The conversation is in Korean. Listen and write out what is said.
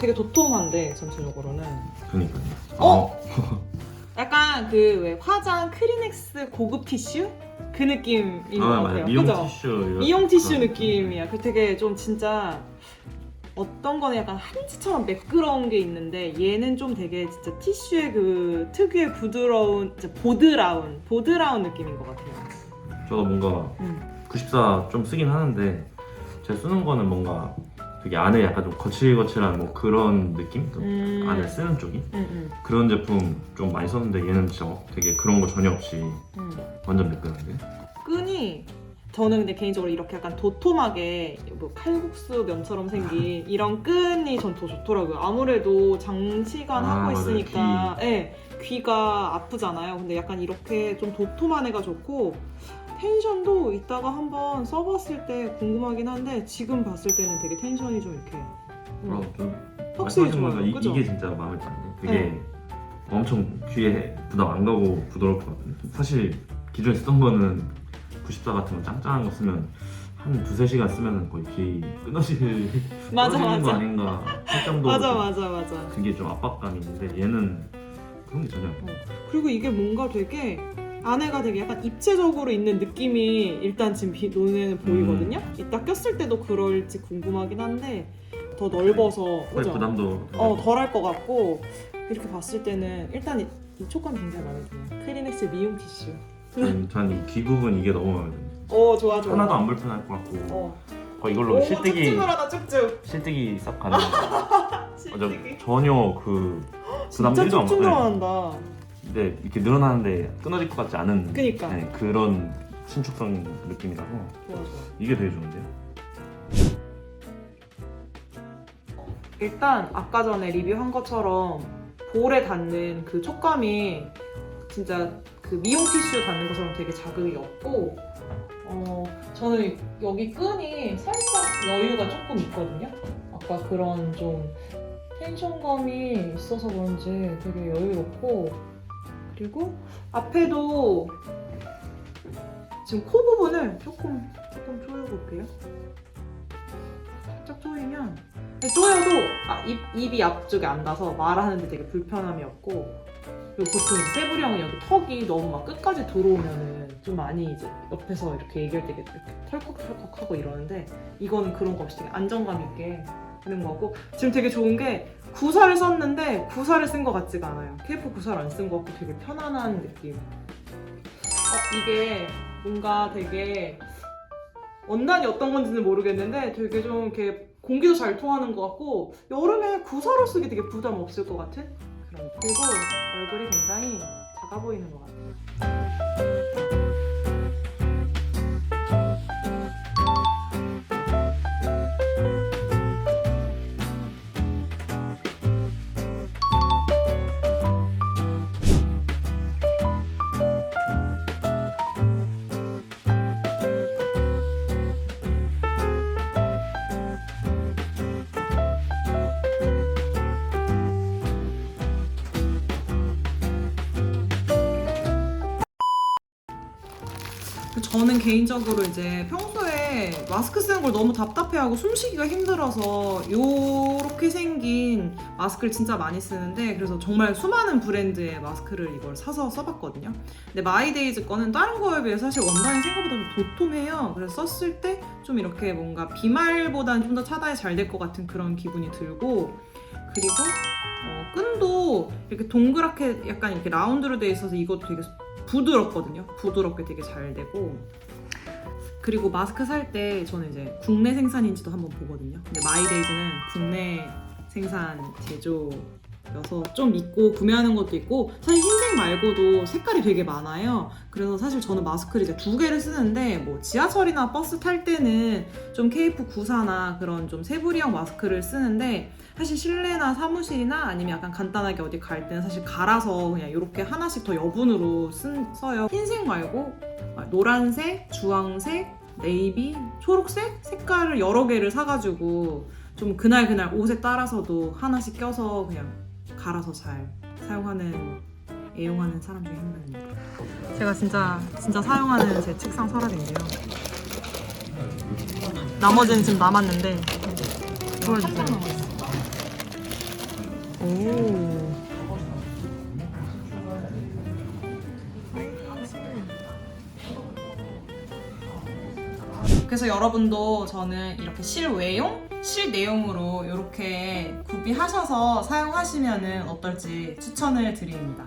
되게 도톰한데 전체적으로는 그니까요. 어? 약간 그 왜 화장 크리넥스 고급 티슈 그 느낌인 것 아, 같아요. 맞아. 미용 그죠? 티슈. 이런- 미용 티슈 그런 느낌이야. 그 되게 좀 진짜 어떤 거는 약간 한지처럼 매끄러운 게 있는데 얘는 좀 되게 진짜 티슈의 그 특유의 부드러운 진짜 보드라운 보드라운 느낌인 것 같아요. 저도 뭔가 음. 94 좀 쓰긴 하는데 제가 쓰는 거는 뭔가 되게 안에 약간 좀 거칠거칠한 뭐 그런 느낌? 그 음. 안에 쓰는 쪽이 음, 음, 그런 제품 좀 많이 썼는데 얘는 진짜 되게 그런 거 전혀 없이 음. 완전 매끈한데 끈이 저는 근데 개인적으로 이렇게 약간 도톰하게 뭐 칼국수 면처럼 생긴 이런 끈이 전 더 좋더라고요. 아무래도 장시간 아, 하고 맞아요. 있으니까 예, 귀가 아프잖아요. 근데 약간 이렇게 좀 도톰한 애가 좋고 텐션도 이따가 한번 써봤을 때 궁금하긴 한데 지금 봤을 때는 되게 텐션이 좀 이렇게 음, 어, 좀 확실히 말씀하신 좋아요. 거니까 이, 그죠? 이게 진짜 마음에 드는데 되게 네. 엄청 귀에 부담 안 가고 부드럽거든요 사실 기존에 쓰던 거는 94 같은 거 짱짱한 거 쓰면 한 두세 시간 쓰면 거의 귀 끊어질 맞아 끊어지는 거 맞아 아닌가 할 정도로 맞아 좀 맞아 맞아. 그게 좀 압박감이 있는데 얘는 그런 게 전혀 없고 그리고 이게 뭔가 되게 안에가 되게 약간 입체적으로 있는 느낌이 일단 지금 비, 눈에는 보이거든요. 음. 이따 꼈을 때도 그럴지 궁금하긴 한데 더 넓어서 거의 그죠? 부담도 어 덜 할 것 같고 이렇게 봤을 때는 일단 이, 이 촉감 굉장히 마음에 드네요. 크리넥스 미용 티슈. 전이 귀 부분 이게 너무 마음에 들어요 오 좋아 좋아. 하나도 안 불편할 것 같고 어. 거의 이걸로 오, 실뜨기 쭉쭉을 하나 쭉쭉. 실뜨기 싹 가는 거 실뜨기. 전혀 그 부담 진짜 1도 안 쭉쭉 받아요. 들어간다. 근데 이렇게 늘어나는데 끊어질 것 같지 않은 그니까. 네, 그런 신축성 느낌이라서 좋아. 이게 되게 좋은데요. 일단 아까 전에 리뷰한 것처럼 볼에 닿는 그 촉감이 진짜 그 미용 티슈 닿는 것처럼 되게 자극이 없고 어 저는 여기 끈이 살짝 여유가 조금 있거든요. 아까 그런 좀 텐션감이 있어서 그런지 되게 여유롭고 그리고 앞에도 지금 코 부분을 조금 조금 조여볼게요. 살짝 조이면 근데 쪼여도 아, 입, 입이 앞쪽에 안 닿아서 말하는데 되게 불편함이 없고 그리고 보통 세부령은 여기 턱이 너무 막 끝까지 들어오면은 좀 많이 이제 옆에서 이렇게 얘기할 때 이렇게 털컥털컥 하고 이러는데 이거는 그런 거 없이 되게 안정감 있게 하는 거고 지금 되게 좋은 게 구사를 썼는데 구사를 쓴 것 같지가 않아요. KF 구사를 안 쓴 것 같고 되게 편안한 느낌. 어, 이게 뭔가 되게 원단이 어떤 건지는 모르겠는데 되게 좀 이렇게 공기도 잘 통하는 것 같고 여름에 구사로 쓰기 되게 부담 없을 것 같은 그런 그리고 얼굴이 굉장히 작아 보이는 것 같아요. 저는 개인적으로 이제 평소에 마스크 쓰는 걸 너무 답답해하고 숨쉬기가 힘들어서 요렇게 생긴 마스크를 진짜 많이 쓰는데 그래서 정말 수많은 브랜드의 마스크를 이걸 사서 써봤거든요. 근데 마이데이즈 거는 다른 거에 비해 사실 원단이 생각보다 좀 도톰해요. 그래서 썼을 때 좀 이렇게 뭔가 비말보다는 좀 더 차단이 잘 될 것 같은 그런 기분이 들고 그리고 어, 끈도 이렇게 동그랗게 약간 이렇게 라운드로 돼 있어서 이것도 되게 부드럽거든요. 부드럽게 되게 잘 되고 그리고 마스크 살 때 저는 이제 국내 생산인지도 한번 보거든요. 근데 마이데이즈는 국내 생산 제조 여서 좀 믿고 구매하는 것도 있고 사실 흰색 말고도 색깔이 되게 많아요. 그래서 사실 저는 마스크를 이제 두 개를 쓰는데 뭐 지하철이나 버스 탈 때는 좀 KF94나 그런 좀 세부리형 마스크를 쓰는데 사실 실내나 사무실이나 아니면 약간 간단하게 어디 갈 때는 사실 갈아서 그냥 이렇게 하나씩 더 여분으로 쓴, 써요. 흰색 말고 노란색, 주황색, 네이비, 초록색 색깔을 여러 개를 사가지고 좀 그날 그날 옷에 따라서도 하나씩 껴서 그냥 갈아서 잘 사용하는 애용하는 사람 중에 한 명입니다. 제가 진짜 진짜 사용하는 제 책상 서랍인데요. 나머지는 지금 남았는데 보여주세요. 오. 그래서 여러분도 저는 이렇게 실외용, 실내용으로 이렇게 구비하셔서 사용하시면 어떨지 추천을 드립니다.